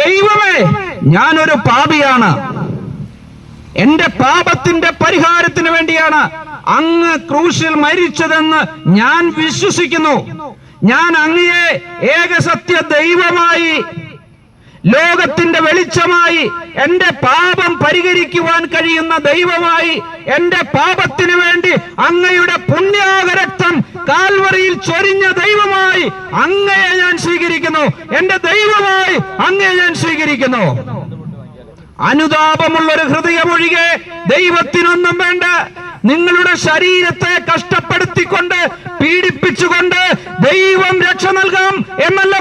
ദൈവമേ ഞാനൊരു പാപിയാണ്. എന്റെ പാപത്തിന്റെ പരിഹാരത്തിന് വേണ്ടിയാണ് അങ്ങ് ക്രൂശിൽ മരിച്ചതെന്ന് ഞാൻ വിശ്വസിക്കുന്നു. ഞാൻ അങ്ങയെ ഏകസത്യ ദൈവമായി ലോകത്തിന്റെ വെളിച്ചമായി എന്റെ പാപം പരിഹരിക്കുവാൻ കഴിയുന്ന ദൈവമായി എന്റെ പാപത്തിന് വേണ്ടി അങ്ങയുടെ പുണ്യാകരക്തം കാൽവറിയിൽ ചൊരിഞ്ഞ ദൈവമായി അങ്ങയെ ഞാൻ സ്വീകരിക്കുന്നു. എന്റെ ദൈവമായി അങ്ങയെ ഞാൻ സ്വീകരിക്കുന്നു. അനുതാപമുള്ള ഒരു ഹൃദയമൊഴികെ ദൈവത്തിനൊന്നും വേണ്ട. നിങ്ങളുടെ ശരീരത്തെ കഷ്ടപ്പെടുത്തിക്കൊണ്ട് പീഡിപ്പിച്ചുകൊണ്ട് ദൈവം രക്ഷ നൽകാം എന്നല്ല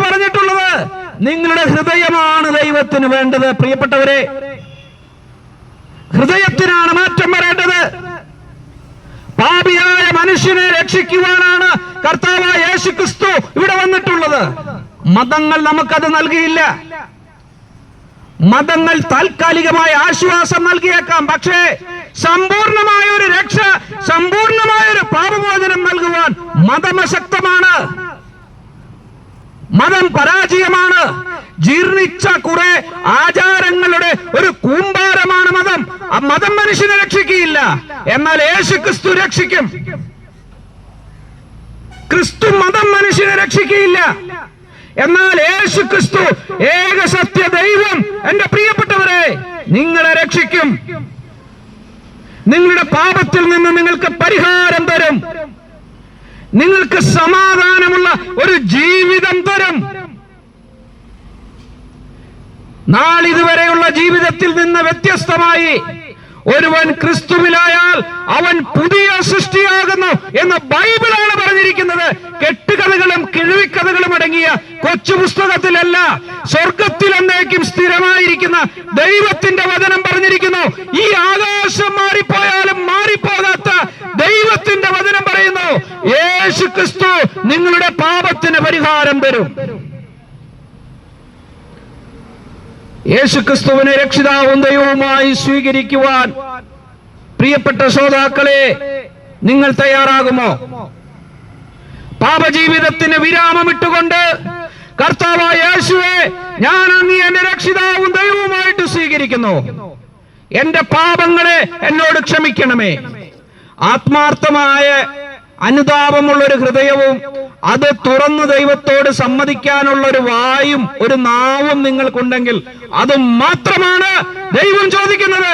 നിങ്ങളുടെ ഹൃദയമാണ് ദൈവത്തിന് വേണ്ടത്. പ്രിയപ്പെട്ടവരെ ഹൃദയത്തിനാണ് മാറ്റം വരേണ്ടത്. പാപിയായ മനുഷ്യനെ രക്ഷിക്കുവാനാണ് കർത്താവായ യേശു ക്രിസ്തു ഇവിടെ വന്നിട്ടുള്ളത്. മതങ്ങൾ നമുക്കത് നൽകിയില്ല. മതങ്ങൾ താൽക്കാലികമായ ആശ്വാസം നൽകിയേക്കാം. പക്ഷേ സമ്പൂർണമായ ഒരു രക്ഷ സമ്പൂർണമായ ഒരു പാപമോചനം നൽകുവാൻ മതമശക്തമാണ് മതം പരാജയമാണ്. മതം മനുഷ്യനെ രക്ഷിക്കുകയില്ല. എന്നാൽ യേശു ക്രിസ്തു രക്ഷിക്കും. ക്രിസ്തു മതം മനുഷ്യനെ രക്ഷിക്കുകയില്ല. എന്നാൽ യേശു ക്രിസ്തു ഏക സത്യ ദൈവം. എന്റെ പ്രിയപ്പെട്ടവരെ നിങ്ങളെ രക്ഷിക്കും. നിങ്ങളുടെ പാപത്തിൽ നിന്ന് നിങ്ങൾക്ക് പരിഹാരം തരും. നിങ്ങൾക്ക് സമാധാനമുള്ള ഒരു ജീവിതം തരും. നാളിതുവരെയുള്ള ജീവിതത്തിൽ നിന്ന് വ്യത്യസ്തമായി ഒരുവൻ ക്രിസ്തുവിലായാൽ അവൻ പുതിയ സൃഷ്ടിയാകുന്നു എന്ന് ബൈബിളാണ് പറഞ്ഞിരിക്കുന്നത്. കെട്ടുകഥകളും കിഴവിക്കഥകളും അടങ്ങിയ കൊച്ചു പുസ്തകത്തിലല്ല സ്വർഗത്തിൽ എന്നേക്കും സ്ഥിരമായിരിക്കുന്ന ദൈവത്തിന്റെ വചനം പറഞ്ഞിരിക്കുന്നു. ഈ ആകാശം മാറിപ്പോയാലും മാറിപ്പോകാത്ത ദൈവത്തിന്റെ വചനം പറയുന്നു യേശു ക്രിസ്തു നിങ്ങളുടെ പാപത്തിന് പരിഹാരം തരും. യേശുക്രിസ്തുവിനെ രക്ഷിതാവും ദൈവവുമായി സ്വീകരിക്കുവാൻ പ്രിയപ്പെട്ട ശ്രോതാക്കളെ നിങ്ങൾ തയ്യാറാകുമോ? പാപജീവിതത്തിന് വിരാമമിട്ടുകൊണ്ട് കർത്താവായ യേശുവെ ഞാൻ അങ്ങ് എന്റെ രക്ഷിതാവും ദൈവവുമായിട്ട് സ്വീകരിക്കുന്നു. എന്റെ പാപങ്ങളെ എന്നോട് ക്ഷമിക്കണമേ. ആത്മാർത്ഥമായ അനുതാപമുള്ള ഒരു ഹൃദയവും അത് തുറന്നു ദൈവത്തോട് സമ്മതിക്കാനുള്ള ഒരു വായും ഒരു നാവും നിങ്ങൾക്കുണ്ടെങ്കിൽ അത് മാത്രമാണ് ദൈവം ചോദിക്കുന്നത്.